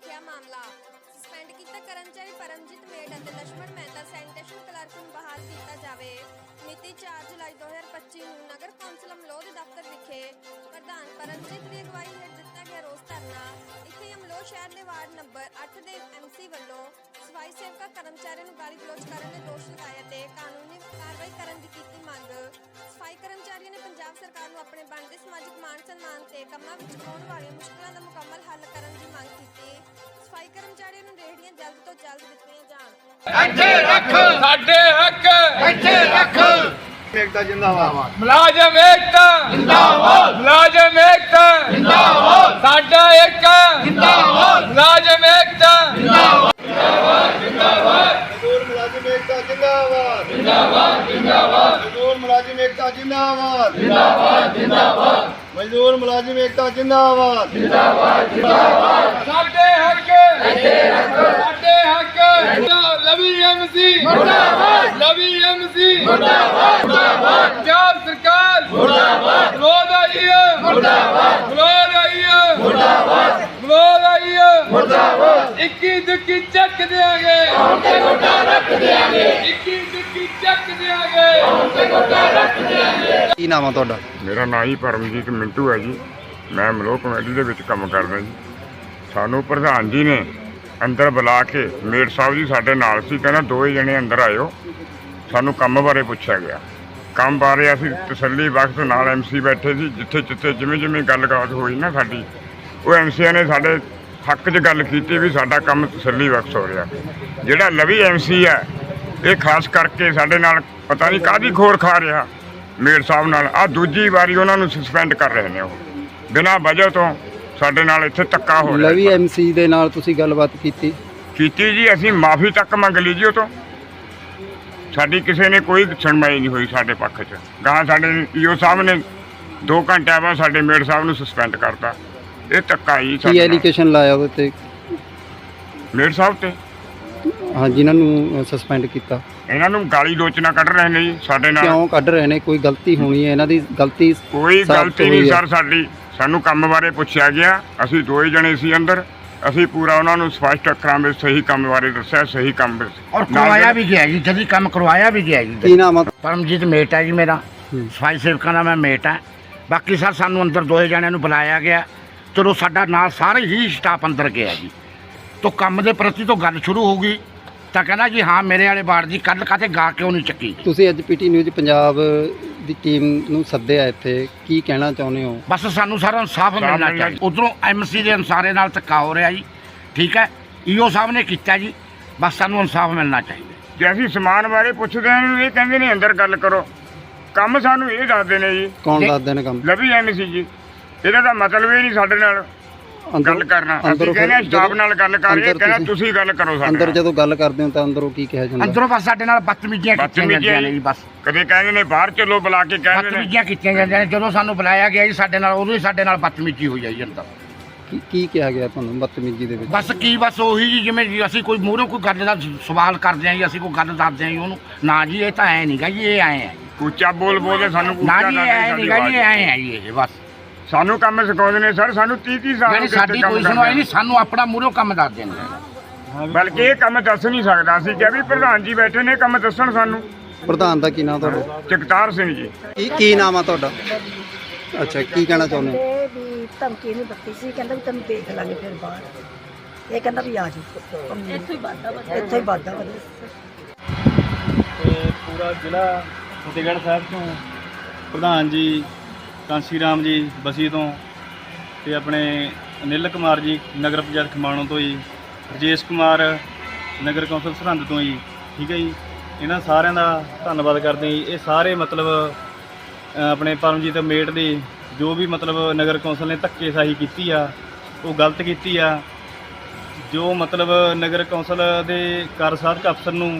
ਰੱਖਿਆ ਮਾਮਲਾ। ਸਸਪੈਂਡ ਕੀਤਾ ਕਰਮਚਾਰੀ ਪਰਮਜੀਤ ਮੇਡ ਅਤੇ ਲక్ష్మణ ਮਹਿਤਾ ਸੈਨੀਟੇਸ਼ਨ ਕਲਰਕ ਨੂੰ ਬਹਾਲ ਕੀਤਾ ਜਾਵੇ। ਮਿਤੀ 4 ਜੁਲਾਈ 2025 ਨੂੰ ਨਗਰ ਕੌਂਸਲ ਅਮਲੋਹ ਦੇ ਦਫ਼ਤਰ ਵਿਖੇ ਪ੍ਰਧਾਨ ਪਰਮਜੀਤ ਦੀ ਅਗਵਾਈ ਹੇਠ ਦਿੱਤਾ ਗਿਆ ਰੋਸ ਧਰਨਾ। ਇੱਥੇ ਅਮਲੋਹ ਸ਼ਹਿਰ ਦੇ ਵਾਰਡ ਨੰਬਰ 8 ਦੇ ਐਮਸੀ ਵੱਲੋਂ ਸਫ਼ਾਈ ਸੇਵਕਾ ਕਰਮਚਾਰੀਆਂ ਨੂੰ ਗਾਲੀ ਗਲੋਚ ਕਰਨ ਦੇ ਦੋਸ਼ ਲਗਾਏ ਅਤੇ ਕਾਨੂੰਨੀ ਕਾਰਵਾਈ ਕਰਨ ਦੀ ਕੀਤੀ ਮੰਗ। ਸਫ਼ਾਈ ਕਰਮਚਾਰੀਆਂ ਨੇ ਪੰਜਾਬ ਸਰਕਾਰ ਨੂੰ ਆਪਣੇ ਬਣਦੇ ਸਮਾਜਿਕ ਮਾਣ ਸਨਮਾਨ ਤੇ ਕੰਮਾਂ ਵਿੱਚ ਆਉਣ ਵਾਲੀਆਂ ਮੁਸ਼ਕਲਾਂ ਦਾ ਮੁਕੰਮਲ ਹੱਲ ਕਰਨ ਦੀ ਮੰਗ ਕੀਤੀ। ਸਫ਼ਾਈ ਕਰਮਚਾਰੀਆਂ ਨੂੰ ਰੇਹੜੀਆਂ ਜਲਦ ਤੋਂ ਜਲਦ ਦਿੱਤੀਆਂ ਜਾਣ। ਇੱਥੇ ਰੱਖ! ਸਾਡੇ ਹੱਕ! ਇੱਥੇ ਰੱਖ! ਏਕਤਾ ਜਿੰਦਾਬਾਦ। ਮੁਲਾਜ਼ਮ ਏਕਤਾ! ਜਿੰਦਾਬਾਦ! ਮੁਲਾਜ਼ਮ ਏਕਤਾ! ਜਿੰਦਾਬਾਦ! ਸਾਡਾ ਇੱਕ ਜਿੰਦਾਬਾਦ! ਮੁਲਾਜ਼ਮ ਏਕਤਾ ਮਜ਼ਦੂਰ ਮੁਲਾਜ਼ਮ ਏਕਤਾ ਜਿੰਦਾਬਾਦ ਜਿੰਦਾਬਾਦ ਜਿੰਦਾਬਾਦ ਮਜ਼ਦੂਰ ਮੁਲਾਜ਼ਮ ਏਕਤਾ ਜਿੰਦਾਬਾਦ ਜਿੰਦਾਬਾਦ ਜਿੰਦਾਬਾਦ ਮਜ਼ਦੂਰ ਮੁਲਾਜ਼ਮ ਏਕਤਾ ਜਿੰਦਾਬਾਦ ਸਾਡੇ ਹੱਕ ਸਾਡੇ ਹੱਕ ਲਵੀ ਐਮਸੀ ਮੁਰਦਾਬਾਦ ਲਵੀ ਐਮਸੀ ਮੁਰਦਾਬਾਦ ਮੁਰਦਾਬਾਦ ਪੰਜਾਬ ਸਰਕਾਰ ਮੁਰਦਾਬਾਦ ਵਿਰੋਧ ਆਈ ਹੈ ਮੁਰਦਾਬਾਦ ਵਿਰੋਧ ਆਈ ਹੈ ਮੁਰਦਾਬਾਦ ਵਿਰੋਧ ਆਈ ਹੈ ਮੁਰਦਾਬਾਦ 21 ਦੁੱਕੀ ਚੱਕ ਦੇਾਂਗੇ ਹੁਣ ਤੇ ਗੋਡਾ ਰੱਖ ਦੇਾਂਗੇ 21 ਦੁੱਕੀ ਚੱਕ ਦੇਾਂਗੇ ਹੁਣ ਤੇ ਗੋਡਾ ਰੱਖ ਦੇਾਂਗੇ ਕੀ ਨਾਮ ਆ ਤੁਹਾਡਾ? ਮੇਰਾ ਨਾਂ ਹੀ ਪਰਮਜੀਤ ਮਿੰਟੂ ਹੈ ਜੀ। ਮੈਂ ਮਲੋਹ ਕਮੇਟੀ ਦੇ ਵਿੱਚ ਕੰਮ ਕਰਦਾ ਜੀ। ਸਾਨੂੰ ਪ੍ਰਧਾਨ ਜੀ ਨੇ ਅੰਦਰ ਬੁਲਾ ਕੇ ਮੇਰ ਸਾਹਿਬ ਜੀ ਸਾਡੇ ਨਾਲ ਸੀ, ਕਹਿੰਦਾ ਦੋਵੇਂ ਜਣੇ ਅੰਦਰ ਆਇਓ। ਸਾਨੂੰ ਕੰਮ ਬਾਰੇ ਪੁੱਛਿਆ ਗਿਆ। ਕੰਮ ਬਾਰੇ ਅਸੀਂ ਤਸੱਲੀ ਵਕਤ ਨਾਲ ਐਮਸੀ ਬੈਠੇ ਸੀ, ਜਿੱਥੇ ਜਿੱਥੇ ਜਿਵੇਂ ਜਿਵੇਂ ਗੱਲਬਾਤ ਹੋਈ ਨਾ ਸਾਡੀ, ਉਹ ਐਮਸੀਆਂ ਨੇ ਸਾਡੇ ਹੱਕ 'ਚ ਗੱਲ ਕੀਤੀ ਵੀ ਸਾਡਾ ਕੰਮ ਤਸੱਲੀ ਵਕਤ ਹੋ ਰਿਹਾ। ਜਿਹੜਾ ਲਵੀ ਐਮਸੀ ਹੈ, ਇਹ ਖਾਸ ਕਰਕੇ ਸਾਡੇ ਨਾਲ ਪਤਾ ਨਹੀਂ ਕਾਹਦੀ ਖੋਰ ਖਾ ਰਿਹਾ। ਮੇਰ ਸਾਹਿਬ ਨਾਲ ਆ ਦੂਜੀ ਵਾਰੀ ਉਹਨਾਂ ਨੂੰ ਸਸਪੈਂਡ ਕਰ ਰਹੇ ਨੇ ਉਹ। ਬਿਨਾਂ ਵਜ੍ਹਾ ਤੋਂ ਸਾਡੇ ਨਾਲ ਇੱਥੇ ਧੱਕਾ ਹੋ ਰਿਹਾ। ਲਵੀ ਐਮਸੀ ਦੇ ਨਾਲ ਤੁਸੀਂ ਗੱਲਬਾਤ ਕੀਤੀ? ਕੀਤੀ ਜੀ ਅਸੀਂ ਮਾਫੀ ਤੱਕ ਮੰਗ ਲਈ ਜੀ ਉਹ ਤੋਂ। ਸਾਡੀ ਕਿਸੇ ਨੇ ਕੋਈ ਸੁਣਵਾਈ ਨਹੀਂ ਹੋਈ ਸਾਡੇ ਪੱਖ 'ਚ। ਗਾਂ ਸਾਡੇ ਈਓ ਸਾਹਿਬ ਨੇ 2 ਘੰਟਿਆਂ ਬਾਅਦ ਸਾਡੇ ਮੇਰ ਸਾਹਿਬ ਨੂੰ ਸਸਪੈਂਡ ਕਰਤਾ। ਇਹ ਧੱਕਾ ਜੀ ਕੀ ਸਾਡੇ। ਐਲੀਗੇਸ਼ਨ ਲਾਇਆ ਉਹਦੇ ਤੇ? ਮੇਰ ਸਾਹਿਬ ਤੇ। ਹਾਂ ਜਿਨ੍ਹਾਂ ਨੂੰ ਸਸਪੈਂਡ ਕੀਤਾ। ਇਹਨਾਂ ਨੂੰ ਗਾਲੀ ਲੋਚਨਾ ਕੱਢ ਰਹੇ ਨੇ ਜੀ ਸਾਡੇ ਨਾਲ। ਕਿਉਂ ਕੱਢ ਰਹੇ ਨੇ? ਕੋਈ ਗਲਤੀ ਹੋਣੀ ਹੈ? ਇਹਨਾਂ ਦੀ ਗਲਤੀ ਕੋਈ ਸਾਫ਼ ਗਲਤੀ ਹੋਈ ਨਹੀਂ ਹੈ। ਸਰ ਸਾਡੀ। ਸਾਨੂੰ ਕੰਮ ਬਾਰੇ ਪੁੱਛਿਆ ਗਿਆ। ਅਸੀਂ ਦੋ ਹੀ ਜਣੇ ਸੀ ਅੰਦਰ। ਅਸੀਂ ਪੂਰਾ ਉਹਨਾਂ ਨੂੰ ਸਪਸ਼ਟ ਅੱਖਰਾਂ ਵਿੱਚ ਸਹੀ ਕੰਮ ਬਾਰੇ ਦੱਸਿਆ ਸਹੀ ਕੰਮ ਵਿੱਚ। ਕਰਵਾਇਆ ਵੀ ਗਿਆ ਜੀ ਜਦੀ ਕੰਮ ਕਰਵਾਇਆ ਵੀ ਗਿਆ ਜੀ। ਕੀ ਨਾਮ ਆ? ਪਰਮਜੀਤ ਮੇਟ ਹੈ ਜੀ ਮੇਰਾ। ਹੂੰ। ਸਫ਼ਾਈ ਸੇਵਕਾਂ ਦਾ ਮੈਂ ਮੇਟ ਹੈ। ਬਾਕੀ ਸਰ ਸਾਨੂੰ ਅੰਦਰ ਦੋਹੇ ਜਣਿਆਂ ਨੂੰ ਬੁਲਾਇਆ ਗਿਆ। ਚਲੋ ਸਾਡਾ ਨਾਲ ਸਾਰੇ ਹੀ ਸਟਾਫ ਅੰਦਰ ਗਿਆ ਜੀ। ਤੋਂ ਕੰਮ ਦੇ ਪ੍ਰਤੀ ਤੋਂ ਗੱਲ ਸ਼ੁਰੂ ਹੋ ਗਈ ਤਾਂ ਕਹਿੰਦਾ ਜੀ ਹਾਂ ਮੇਰੇ ਵਾਲੇ ਬਾੜ ਦੀ ਕੱਲ ਕਾਤੇ ਗਾ ਕਿਉਂ ਨਹੀਂ ਚੱਕੀ ਤੁਸੀਂ ਅੱਜ ਪੀਟੀ ਨਿਊਜ਼ ਪੰਜਾਬ ਦੀ ਟੀਮ ਨੂੰ ਸੱਦਿਆ ਇੱਥੇ ਕੀ ਕਹਿਣਾ ਚਾਹੁੰਦੇ ਹੋ ਬਸ ਸਾਨੂੰ ਸਾਰਾ ਇਨਸਾਫ ਮਿਲਣਾ ਚਾਹੀਦਾ ਉਧਰੋਂ ਐਮਸੀ ਦੇ ਅਨਸਾਰੇ ਨਾਲ ਧੱਕਾ ਹੋ ਰਿਹਾ ਜੀ ਠੀਕ ਹੈ ਈਓ ਸਾਹਿਬ ਨੇ ਕੀਤਾ ਜੀ ਬਸ ਸਾਨੂੰ ਇਨਸਾਫ ਮਿਲਣਾ ਚਾਹੀਦਾ ਜੇ ਅਸੀਂ ਸਮਾਨ ਬਾਰੇ ਪੁੱਛਦੇ ਹਾਂ ਇਹ ਕਹਿੰਦੇ ਨੇ ਅੰਦਰ ਗੱਲ ਕਰੋ ਕੰਮ ਸਾਨੂੰ ਇਹ ਦੱਸਦੇ ਨੇ ਜੀ ਕੌਣ ਜੇ- ਦੱਸਦੇ ਨੇ ਕੰਮ ਲਵੀ ਐਮਸੀ ਜੀ ਇਹਦਾ ਤਾਂ ਮਤਲਬ ਹੀ ਨਹੀਂ ਸਾਡੇ ਨਾਲ ਗੱਲ ਕਰਨਾ। ਅਸੀਂ ਅੰਦਰੋਂ ਕਹਿੰਦੇ ਸਟਾਫ ਨਾਲ ਗੱਲ ਕਰ ਰਹੇ ਕਹਿੰਦਾ ਤੁਸੀਂ- ਗੱਲ ਕਰੋ ਸਾਡੇ ਅੰਦਰ ਜਦੋਂ ਗੱਲ ਕਰਦੇ ਹੋ ਤਾਂ ਅੰਦਰੋਂ ਕੀ ਕਿਹਾ ਜਾਂਦਾ? ਅੰਦਰੋਂ ਬਸ ਸਾਡੇ ਨਾਲ ਬਦਤਮੀਜ਼ੀਆਂ ਕੀਤੀਆਂ ਜਾਂਦੀਆਂ ਨੇ ਜੀ ਬਸ। ਕਦੇ ਕਹਿੰਦੇ ਨੇ ਬਾਹਰ ਚਲੋ ਬੁਲਾ ਕੇ ਕਹਿੰਦੇ ਨੇ। ਬਦਤਮੀਜ਼ੀਆਂ ਕੀਤੀਆਂ ਜਾਂਦੀਆਂ ਨੇ। ਜਦੋਂ ਸਾਨੂੰ ਬੁਲਾਇਆ ਗਿਆ ਜੀ ਸਾਡੇ ਨਾਲ ਉਦੋਂ ਹੀ ਸਾਡੇ ਨਾਲ ਬਦਤਮੀਜ਼ੀ ਹੋਈ ਹੈ ਜੀ ਅੰਦਰ। ਕੀ- ਕੀ ਕਿਹਾ ਗਿਆ ਤੁਹਾਨੂੰ ਬਦਤਮੀਜ਼ੀ ਦੇ ਵਿੱਚ? ਬਸ ਕੀ ਬਸ ਉਹੀ ਜੀ ਜਿਵੇਂ ਜੀ ਅਸੀਂ ਕੋਈ ਮੂਹਰੋਂ ਕੋਈ ਗੱਲ ਦਾ ਸਵਾਲ ਕਰਦੇ ਹਾਂ ਜੀ ਅਸੀਂ ਕੋਈ ਗੱਲ ਦੱਸਦੇ ਹਾਂ ਜੀ ਉਹਨੂੰ। ਨਾ ਜੀ ਇਹ ਤਾਂ ਐ ਨਹੀਂਗਾ ਜੀ ਇਹ ਐ ਹੈ ਉੱਚਾ ਬੋਲ ਬੋਲਦੇ ਸਾਨੂੰ ਨਾ ਜੀ ਐ ਨਹੀਂਗਾ ਜੀ। ਐ ਹੈ ਜੀ ਇਹ ਬਸ। ਸਾਨੂੰ ਕੰਮ ਸਿਖਾਉਂਦੇ ਨੇ ਸਰ ਸਾਨੂੰ 30 30 ਸਾਲ ਗਏ ਸਾਡੀ ਕੋਈ ਸੁਣਵਾਈ ਨਹੀਂ ਸਾਨੂੰ ਆਪਣਾ ਮੂਹਰੋਂ ਕੰਮ ਦੱਸ ਦੇਣਗੇ ਬਲਕਿ ਇਹ ਕੰਮ ਦੱਸ ਨਹੀਂ ਸਕਦਾ। ਅਸੀਂ ਕਿਹਾ ਵੀ ਪ੍ਰਧਾਨ ਜੀ ਬੈਠੇ ਨੇ ਕੰਮ ਦੱਸਣ ਸਾਨੂੰ। ਪ੍ਰਧਾਨ ਦਾ ਕੀ ਨਾਮ ਤੁਹਾਡਾ? ਜਗਤਾਰ ਸਿੰਘ ਜੀ। ਕੀ ਕੀ ਨਾਮ ਆ ਤੁਹਾਡਾ? ਅੱਛਾ ਕੀ ਕਹਿਣਾ ਚਾਹੁੰਦੇ ਹੋ? ਇਹ ਵੀ ਧਮਕੀ ਨਹੀਂ ਦਿੱਤੀ ਸੀ ਕਹਿੰਦਾ ਵੀ ਤੈਨੂੰ ਦੇਖ ਲਾਂਗੇ ਫਿਰ ਬਾਹਰ। ਇਹ ਕਹਿੰਦਾ ਵੀ ਆ ਜੀ ਇੱਥੋਂ ਹੀ ਵਾਧਾ ਵਧਿਆ ਇੱਥੋਂ ਹੀ ਵਾਧਾ ਵਧਿਆ ਤੇ ਪੂਰਾ ਜ਼ਿਲ੍ਹਾ ਫਤਿਹਗੜ੍ਹ ਸਾਹਿਬ ਤੋਂ ਪ੍ਰਧਾਨ ਜੀ ਕਾਂਸੀ ਰਾਮ ਜੀ ਬਸੀ ਤੋਂ ਤੇ ਆਪਣੇ ਅਨਿਲ ਕੁਮਾਰ ਜੀ ਨਗਰ ਪੰਚਾਇਤ ਖਮਾਣੋਂ ਤੋਂ ਜੀ, ਰਜੇਸ਼ ਕੁਮਾਰ ਨਗਰ ਕੌਂਸਲ ਸਰਹੰਦ ਤੋਂ ਜੀ, ਠੀਕ ਹੈ ਜੀ। ਇਹਨਾਂ ਸਾਰਿਆਂ ਦਾ ਧੰਨਵਾਦ ਕਰਦੇ ਜੀ। ਇਹ ਸਾਰੇ ਮਤਲਬ ਆਪਣੇ ਪਰਮਜੀਤ ਮੇਟ ਦੀ ਜੋ ਵੀ ਮਤਲਬ ਨਗਰ ਕੌਂਸਲ ਨੇ ਧੱਕੇਸ਼ਾਹੀ ਕੀਤੀ ਆ, ਉਹ ਗਲਤ ਕੀਤੀ ਆ। ਜੋ ਮਤਲਬ ਨਗਰ ਕੌਂਸਲ ਦੇ ਕਾਰਜਸਾਧਕ ਅਫਸਰ ਨੂੰ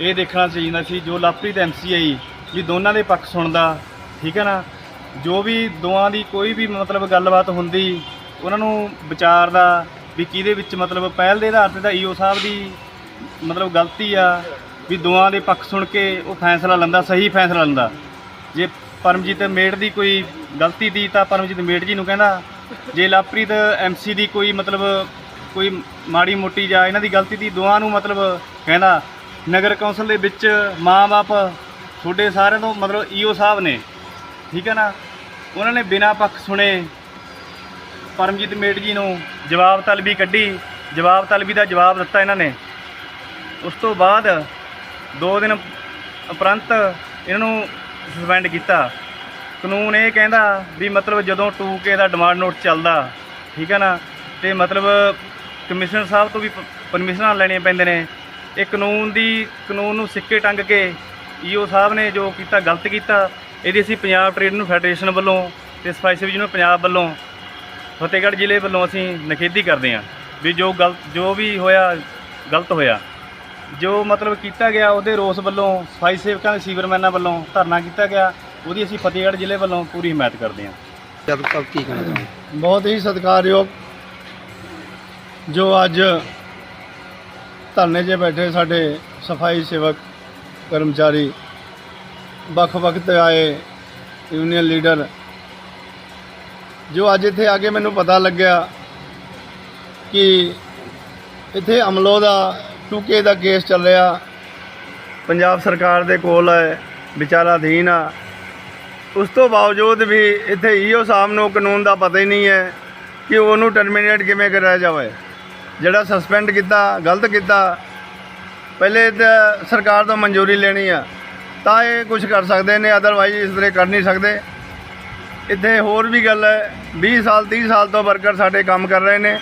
ਇਹ ਦੇਖਣਾ ਚਾਹੀਦਾ ਸੀ, ਜੋ ਲਾਪਰੀਤ ਐਮਸੀ ਆਈ ਜੀ ਦੋਨਾਂ ਦੇ ਪੱਖ ਸੁਣਦਾ, ਠੀਕ ਹੈ ਨਾ। ਜੋ ਵੀ ਦੋਵਾਂ ਦੀ ਕੋਈ ਵੀ ਮਤਲਬ ਗੱਲਬਾਤ ਹੁੰਦੀ, ਉਹਨਾਂ ਨੂੰ ਵਿਚਾਰਦਾ ਵੀ ਕਿਹਦੇ ਵਿੱਚ ਮਤਲਬ ਪਹਿਲ ਦੇ ਆਧਾਰ ਤੇ ਤਾਂ ਈਓ ਸਾਹਿਬ ਦੀ ਮਤਲਬ ਗਲਤੀ ਆ, ਵੀ ਦੋਵਾਂ ਦੇ ਪੱਖ ਸੁਣ ਕੇ ਉਹ ਫੈਸਲਾ ਲੈਂਦਾ, ਸਹੀ ਫੈਸਲਾ ਲੈਂਦਾ। ਜੇ ਪਰਮਜੀਤ ਮੇੜ ਦੀ ਕੋਈ ਗਲਤੀ ਦੀ ਤਾਂ ਪਰਮਜੀਤ ਮੇੜ ਜੀ ਨੂੰ ਕਹਿੰਦਾ, ਜੇ ਲਾਪਰੀਤ ਐਮਸੀ ਦੀ ਕੋਈ ਮਤਲਬ ਕੋਈ ਮਾੜੀ ਮੋਟੀ ਜਾਂ ਇਹਨਾਂ ਦੀ ਗਲਤੀ ਦੀ ਦੋਵਾਂ ਨੂੰ ਮਤਲਬ ਕਹਿੰਦਾ, ਨਗਰ ਕੌਂਸਲ ਦੇ ਵਿੱਚ ਮਾਂ-ਬਾਪ ਤੁਹਾਡੇ ਸਾਰਿਆਂ ਤੋਂ ਮਤਲਬ ਈਓ ਸਾਹਿਬ ਨੇ, ਠੀਕ ਹੈ ਨਾ? ਉਹਨਾਂ ਨੇ ਬਿਨਾਂ ਪੱਖ ਸੁਣੇ ਪਰਮਜੀਤ ਮੇਟ ਜੀ ਨੂੰ ਜਵਾਬ ਤਲਬੀ ਕੱਢੀ। ਜਵਾਬ ਤਲਬੀ ਦਾ ਜਵਾਬ ਦਿੱਤਾ ਇਹਨਾਂ ਨੇ। ਉਸ ਤੋਂ ਬਾਅਦ ਦੋ ਦਿਨ ਉਪਰੰਤ ਇਹਨਾਂ ਨੂੰ ਸਸਪੈਂਡ ਕੀਤਾ। ਕਾਨੂੰਨ ਇਹ ਕਹਿੰਦਾ ਵੀ ਮਤਲਬ ਜਦੋਂ 2K ਦਾ ਡਿਮਾਂਡ ਨੋਟ ਚੱਲਦਾ, ਠੀਕ ਹੈ ਨਾ? ਤੇ ਮਤਲਬ ਕਮਿਸ਼ਨਰ ਸਾਹਿਬ ਤੋਂ ਵੀ ਪਰਮਿਸ਼ਨਾਂ ਲੈਣੀਆਂ ਪੈਂਦੇ ਨੇ। ਇਹ ਕਾਨੂੰਨ ਦੀ, ਕਾਨੂੰਨ ਨੂੰ ਸਿੱਕੇ ਟੰਗ ਕੇ ਈਓ ਸਾਹਿਬ ਨੇ ਜੋ ਕੀਤਾ, ਗਲਤ ਕੀਤਾ ਇਹਦੀ ਅਸੀਂ ਪੰਜਾਬ ਟ੍ਰੇਡ ਨੂੰ ਫੈਡਰੇਸ਼ਨ ਵੱਲੋਂ ਤੇ ਸਫ਼ਾਈ ਸੇਵੀ ਯੂਨੀਅਨ ਪੰਜਾਬ ਵੱਲੋਂ ਫਤਿਹਗੜ੍ਹ ਜ਼ਿਲ੍ਹੇ ਵੱਲੋਂ ਅਸੀਂ ਨਿਖੇਧੀ ਕਰਦੇ ਹਾਂ ਵੀ ਜੋ ਗਲਤ ਜੋ ਵੀ ਹੋਇਆ ਗਲਤ ਹੋਇਆ। ਜੋ ਮਤਲਬ ਕੀਤਾ ਗਿਆ ਉਹਦੇ ਰੋਸ ਵੱਲੋਂ ਸਫ਼ਾਈ ਸੇਵਕਾਂ ਦੇ ਸੀਵਰਮੈਨਾਂ ਵੱਲੋਂ ਧਰਨਾ ਕੀਤਾ ਗਿਆ ਉਹਦੀ ਅਸੀਂ ਫਤਿਹਗੜ੍ਹ ਜ਼ਿਲ੍ਹੇ ਵੱਲੋਂ ਪੂਰੀ ਹਮਾਇਤ ਕਰਦੇ ਹਾਂ। ਜਦ ਤੱਕ ਕੀ ਕਹਿਣਾ ਚਾਹੁੰਦੇ? ਬਹੁਤ ਹੀ ਸਤਿਕਾਰਯੋਗ ਜੋ ਅੱਜ ਧਰਨੇ 'ਤੇ ਬੈਠੇ ਸਾਡੇ ਸਫ਼ਾਈ ਸੇਵਕ ਕਰਮਚਾਰੀ ਵੱਖ ਵੱਖ ਤੇ ਆਏ ਯੂਨੀਅਨ ਲੀਡਰ ਜੋ ਅੱਜ ਇੱਥੇ ਆ ਕੇ ਮੈਨੂੰ ਪਤਾ ਲੱਗਿਆ ਕਿ ਇੱਥੇ ਅਮਲੋ ਦਾ 2K ਦਾ ਕੇਸ ਚੱਲ ਰਿਹਾ। ਪੰਜਾਬ ਸਰਕਾਰ ਦੇ ਕੋਲ ਹੈ, ਵਿਚਾਰਾਧੀਨ ਆ। ਉਸ ਤੋਂ ਬਾਵਜੂਦ ਵੀ ਇੱਥੇ ਈਓ ਸਾਹਿਬ ਨੂੰ ਕਾਨੂੰਨ ਦਾ ਪਤਾ ਹੀ ਨਹੀਂ ਹੈ ਕਿ ਉਹਨੂੰ ਟਰਮੀਨੇਟ ਕਿਵੇਂ ਕਰਾਇਆ ਜਾਵੇ। ਜਿਹੜਾ ਸਸਪੈਂਡ ਕੀਤਾ, ਗਲਤ ਕੀਤਾ, ਪਹਿਲੇ ਤਾਂ ਸਰਕਾਰ ਤੋਂ ਮਨਜ਼ੂਰੀ ਲੈਣੀ ਆ। ਤਾਂ ਇਹ ਕੁਝ ਕਰ ਸਕਦੇ ਨੇ ਅਦਰਵਾਈਜ਼ ਇਸ ਤਰ੍ਹਾਂ ਕਰ ਨਹੀਂ ਸਕਦੇ। ਇੱਥੇ ਹੋਰ ਵੀ ਗੱਲ ਹੈ 20 ਸਾਲ 30 ਸਾਲ ਤੋਂ ਵਰਕਰ ਸਾਡੇ ਕੰਮ ਕਰ ਰਹੇ ਨੇ।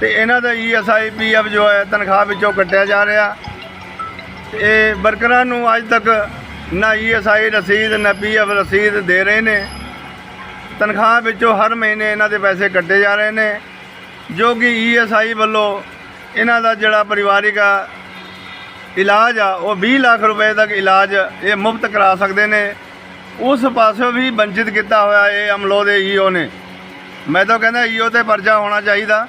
ਤੇ ਇਹਨਾਂ ਦਾ ਈਐਸਆਈ ਪੀਐਫ ਜੋ ਹੈ, ਤਨਖਾਹ ਵਿੱਚੋਂ ਕੱਟਿਆ ਜਾ ਰਿਹਾ। ਇਹ ਵਰਕਰਾਂ ਨੂੰ ਅੱਜ ਤੱਕ ਨਾ ਈਐਸਆਈ ਰਸੀਦ, ਨਾ ਪੀਐਫ ਰਸੀਦ ਦੇ ਰਹੇ ਨੇ। ਤਨਖਾਹ ਵਿੱਚੋਂ ਹਰ ਮਹੀਨੇ ਇਹਨਾਂ ਦੇ ਪੈਸੇ ਕੱਟੇ ਜਾ ਰਹੇ ਨੇ, ਜੋ ਕਿ ਈਐਸਆਈ ਵੱਲੋਂ ਇਹਨਾਂ ਦਾ ਜਿਹੜਾ ਪਰਿਵਾਰਿਕ ਆ ਇਲਾਜ ਆ, ਉਹ 20 ਲੱਖ ਰੁਪਏ ਤੱਕ ਇਲਾਜ ਇਹ ਮੁਫਤ ਕਰਾ ਸਕਦੇ ਨੇ। ਉਸ ਪਾਸੋਂ ਵੀ ਵੰਚਿਤ ਕੀਤਾ ਹੋਇਆ ਇਹ ਅਮਲੋ ਦੇ ਈਓ ਨੇ। ਮੈਂ ਤਾਂ ਕਹਿੰਦਾ ਈਓ ਤੇ ਪਰਚਾ ਹੋਣਾ ਚਾਹੀਦਾ,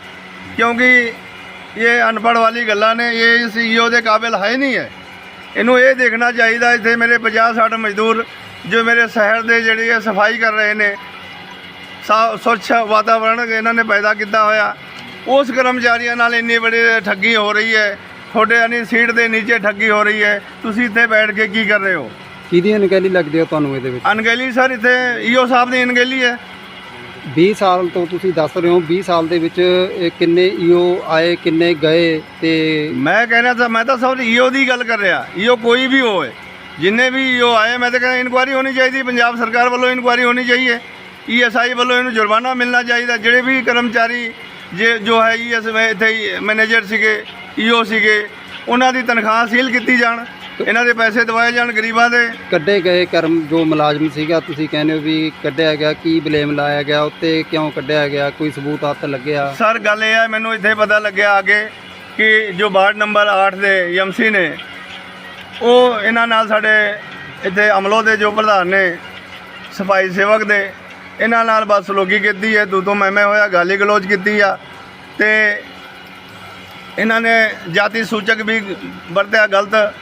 ਕਿਉਂਕਿ ਇਹ ਅਨਪੜ੍ਹ ਵਾਲੀ ਗੱਲਾਂ ਨੇ, ਇਹ ਇਸ ਈਓ ਦੇ ਕਾਬਿਲ ਹੈ ਹੀ ਨਹੀਂ ਹੈ। ਇਹਨੂੰ ਇਹ ਦੇਖਣਾ ਚਾਹੀਦਾ, ਇੱਥੇ ਮੇਰੇ 50 60 ਮਜ਼ਦੂਰ ਜੋ ਮੇਰੇ ਸ਼ਹਿਰ ਦੇ ਜਿਹੜੀ ਹੈ ਸਫ਼ਾਈ ਕਰ ਰਹੇ ਨੇ, ਸਾ- ਸਵੱਛ ਵਾਤਾਵਰਣ ਇਹਨਾਂ ਨੇ ਪੈਦਾ ਕੀਤਾ ਹੋਇਆ। ਉਸ ਕਰਮਚਾਰੀਆਂ ਨਾਲ ਇੰਨੀ ਬੜੀ ਠੱਗੀ ਹੋ ਰਹੀ ਹੈ ਤੁਹਾਡੇ ਅਨੀ ਸੀਟ ਦੇ ਨੀਚੇ ਠੱਗੀ ਹੋ ਰਹੀ ਹੈ। ਤੁਸੀਂ ਇੱਥੇ ਬੈਠ ਕੇ ਕੀ ਕਰ ਰਹੇ ਹੋ? ਕਿਹਦੀ ਅਣਗਹਿਲੀ ਲੱਗਦੀ ਹੈ ਤੁਹਾਨੂੰ ਇਹਦੇ ਵਿੱਚ? ਅਣਗਹਿਲੀ ਸਰ ਇੱਥੇ ਈਓ ਸਾਹਿਬ ਦੀ ਅਣਗਹਿਲੀ ਹੈ। 20 ਸਾਲ ਤੋਂ ਤੁਸੀਂ ਦੱਸ ਰਹੇ ਹੋ 20 ਸਾਲ ਦੇ ਵਿੱਚ ਇਹ ਕਿੰਨੇ ਈਓ ਆਏ ਕਿੰਨੇ ਗਏ ਤੇ ਮੈਂ ਕਹਿ ਰਿਹਾ ਤਾਂ ਮੈਂ ਤਾਂ ਸਭ ਈਓ ਦੀ ਗੱਲ ਕਰ ਰਿਹਾ। ਈਓ ਕੋਈ ਵੀ ਹੋਵੇ ਜਿੰਨੇ ਵੀ ਈਓ ਆਏ ਮੈਂ ਤਾਂ ਕਹਿੰਦਾ ਇਨਕੁਆਰੀ ਹੋਣੀ ਚਾਹੀਦੀ ਪੰਜਾਬ ਸਰਕਾਰ ਵੱਲੋਂ ਇਨਕੁਆਰੀ ਹੋਣੀ ਚਾਹੀਏ। ਈਐਸਆਈ ਵੱਲੋਂ ਇਹਨੂੰ ਜੁਰਮਾਨਾ ਮਿਲਣਾ ਚਾਹੀਦਾ। ਜਿਹੜੇ ਵੀ ਕਰਮਚਾਰੀ ਜੇ ਜੋ ਹੈ ਈਐਸ ਇੱਥੇ ਮੈਨੇਜਰ ਸੀਗੇ ਈਓ ਸੀਗੇ। ਉਹਨਾਂ ਦੀ ਤਨਖਾਹ ਸੀਲ ਕੀਤੀ ਜਾਣ ਇਹਨਾਂ ਦੇ ਪੈਸੇ ਦਵਾਏ ਜਾਣ ਗਰੀਬਾਂ ਦੇ। ਕੱਢੇ ਗਏ ਕਰਮ ਜੋ ਮੁਲਾਜ਼ਮ ਸੀਗਾ ਤੁਸੀਂ ਕਹਿੰਦੇ ਹੋ ਵੀ ਕੱਢਿਆ ਗਿਆ ਕੀ ਬਲੇਮ ਲਾਇਆ ਗਿਆ ਉੱਤੇ ਕਿਉਂ ਕੱਢਿਆ ਗਿਆ ਕੋਈ ਸਬੂਤ ਹੱਥ ਲੱਗਿਆ? ਸਰ ਗੱਲ ਇਹ ਹੈ ਮੈਨੂੰ ਇੱਥੇ ਪਤਾ ਲੱਗਿਆ ਅੱਗੇ ਕਿ ਜੋ ਵਾਰਡ ਨੰਬਰ 8 ਦੇ ਐਮਸੀ ਨੇ ਉਹ ਇਹਨਾਂ ਨਾਲ ਸਾਡੇ ਇੱਥੇ ਅਮਲੋ ਦੇ ਜੋ ਪ੍ਰਧਾਨ ਨੇ ਸਫ਼ਾਈ ਸੇਵਕ ਦੇ ਇਹਨਾਂ ਨਾਲ ਬਸ ਲੋਕੀ ਕੀਤੀ ਹੈ ਤੂੰ ਤੋਂ ਮੈਂ ਮੈਂ ਹੋਇਆ ਗਾਲੀ ਗਲੋਚ ਕੀਤੀ ਆ ਤੇ ਇਹਨਾਂ ਨੇ ਜਾਤੀ ਸੂਚਕ ਵੀ ਵਰਤਿਆ ਗਲਤ।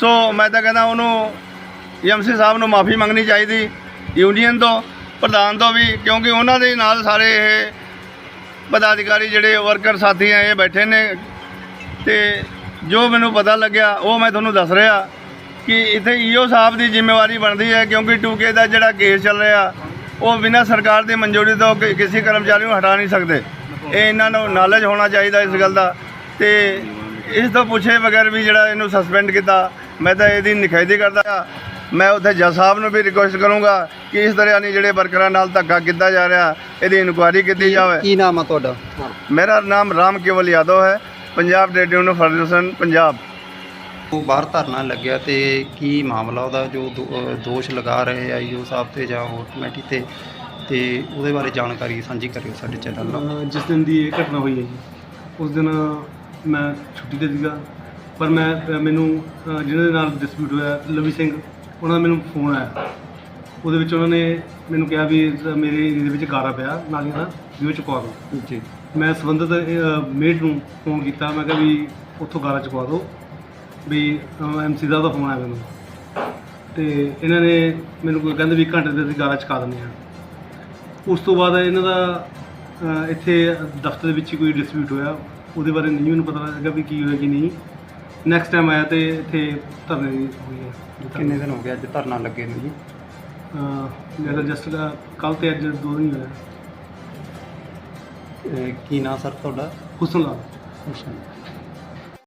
ਸੋ ਮੈਂ ਤਾਂ ਕਹਿੰਦਾ ਉਹਨੂੰ ਐਮਸੀ ਸਾਹਿਬ ਨੂੰ ਮਾਫੀ ਮੰਗਣੀ ਚਾਹੀਦੀ ਯੂਨੀਅਨ ਤੋਂ, ਪ੍ਰਧਾਨ ਤੋਂ ਵੀ, ਕਿਉਂਕਿ ਉਹਨਾਂ ਦੇ ਨਾਲ ਸਾਰੇ ਇਹ ਪਦਾਧਿਕਾਰੀ ਜਿਹੜੇ ਵਰਕਰ ਸਾਥੀ ਆ, ਇਹ ਬੈਠੇ ਨੇ। ਤੇ ਜੋ ਮੈਨੂੰ ਪਤਾ ਲੱਗਿਆ, ਉਹ ਮੈਂ ਤੁਹਾਨੂੰ ਦੱਸ ਰਿਹਾ ਕਿ ਇੱਥੇ ਈਓ ਸਾਹਿਬ ਦੀ ਜ਼ਿੰਮੇਵਾਰੀ ਬਣਦੀ ਹੈ, ਕਿਉਂਕਿ 2K ਦਾ ਜਿਹੜਾ ਕੇਸ ਚੱਲ ਰਿਹਾ, ਉਹ ਬਿਨਾਂ ਸਰਕਾਰ ਦੀ ਮਨਜ਼ੂਰੀ ਤੋਂ ਕਿਸੇ ਕਰਮਚਾਰੀ ਨੂੰ ਹਟਾ ਨਹੀਂ ਸਕਦੇ। ਇਹ ਇਹਨਾਂ ਨੂੰ ਨੌਲੇਜ ਹੋਣਾ ਚਾਹੀਦਾ ਇਸ ਗੱਲ ਦਾ। ਤੇ ਇਸ ਤੋਂ ਪੁੱਛੇ ਬਗੈਰ ਵੀ ਜਿਹੜਾ ਇਹਨੂੰ ਸਸਪੈਂਡ ਕੀਤਾ ਮੈਂ ਤਾਂ ਇਹਦੀ ਨਿਖੇਧੀ ਕਰਦਾ ਮੈਂ ਉੱਥੇ ਜੱਜ ਸਾਹਿਬ ਨੂੰ ਵੀ ਰਿਕੁਐਸਟ ਕਰੂੰਗਾ ਕਿ ਇਸ ਤਰ੍ਹਾਂ ਨਹੀਂ ਜਿਹੜੇ ਵਰਕਰਾਂ ਨਾਲ ਧੱਕਾ ਕੀਤਾ ਜਾ ਰਿਹਾ ਇਹਦੀ ਇਨਕੁਆਇਰੀ ਕੀਤੀ ਜਾਵੇ। ਕੀ ਨਾਮ ਆ ਤੁਹਾਡਾ? ਮੇਰਾ ਨਾਮ ਰਾਮ ਕੇਵਲ ਯਾਦਵ ਹੈ। Punjab trade union federation Punjab. ਉਹ ਬਾਹਰ ਧਰਨਾ ਲੱਗਿਆ ਤੇ ਕੀ ਮਾਮਲਾ ਉਹਦਾ ਜੋ ਦੋਸ਼ ਲਗਾ ਰਹੇ ਆ ਈਓ ਸਾਹਿਬ ਤੇ ਜਾਂ ਹੋਰ ਕਮੇਟੀ ਤੇ ਤੇ ਉਹਦੇ ਬਾਰੇ ਜਾਣਕਾਰੀ ਸਾਂਝੀ ਕਰਿਓ ਸਾਡੇ ਚੈਨਲ ਨਾਲ। ਜਿਸ ਦਿਨ ਦੀ ਇਹ ਘਟਨਾ ਹੋਈ ਹੈ ਜੀ ਉਸ ਦਿਨ ਮੈਂ ਛੁੱਟੀ ਤੇ ਸੀਗਾ। ਪਰ ਮੈਂ ਅ, ਮੈਨੂੰ ਅ, ਜਿਹਨਾਂ ਦੇ ਨਾਲ ਡਿਸਪਿਊਟ ਹੋਇਆ ਲਵੀ ਸਿੰਘ ਉਹਨਾਂ ਦਾ ਮੈਨੂੰ ਫੋਨ ਆਇਆ। ਉਹਦੇ ਵਿੱਚ ਉਹਨਾਂ ਨੇ ਮੈਨੂੰ ਕਿਹਾ ਵੀ ਇਸ- ਮੇਰੇ ਏਰੀਏ ਦੇ ਵਿੱਚ ਗਾਰਾ ਪਿਆ ਨਾਲੀਆਂ ਦਾ ਵੀ ਉਹ ਚੁਕਵਾ ਦਿਓ। ਜੀ। ਮੈਂ ਸੰਬੰਧਿਤ ਅ, ਮੇਟ ਨੂੰ ਫੋਨ ਕੀਤਾ। ਮੈਂ ਕਿਹਾ ਵੀ ਉੱਥੋਂ ਗਾਰਾ ਚੁਕਵਾ ਦਿਓ। ਵੀ ਐਮਸੀ ਦਾ ਉਹਦਾ ਫੋਨ ਆਇਆ ਮੈਨੂੰ। ਤੇ ਇਹਨਾਂ ਨੇ ਮੈਨੂੰ ਕੋਈ ਕਹਿੰਦੇ ਵੀ ਘੰਟੇ ਦੇ ਅਸੀਂ ਗਾਰਾ ਚੁਕਾ ਦਿੰਦੇ ਹਾਂ ਉਸ ਤੋਂ ਬਾਅਦ ਇਹਨਾਂ ਦਾ ਅ, ਇੱਥੇ ਦਫ਼ਤਰ ਦੇ ਵਿੱਚ ਹੀ ਕੋਈ ਡਿਸਪਿਊਟ ਹੋਇਆ। ਉਹਦੇ ਬਾਰੇ ਨਹੀਂ ਮੈਨੂੰ ਪਤਾ ਲੱਗਾ ਵੀ ਕੀ ਹੋਇਆ ਕੀ ਨਹੀਂ। ਨੈਕਸਟ ਟਾਈਮ ਆਇਆ ਤੇ ਇੱਥੇ ਧਰਨੇ ਦੀ ਹੋਈ ਹੈ। ਕਿੰਨੇ ਦਿਨ ਹੋ ਗਏ ਅੱਜ ਧਰਨਾ ਲੱਗੇ ਨੂੰ ਜੀ? ਅ, ਮੇਰਾ ਜਸਟ ਕੱਲ ਤੇ ਅੱਜ ਦੋ ਦਿਨ ਹੀ ਹੋਇਆ ਕੀ ਨਾਂ ਸਰ ਤੁਹਾਡਾ? ਹੁਸਨ ਲਾਲ। ਅੱਛਾ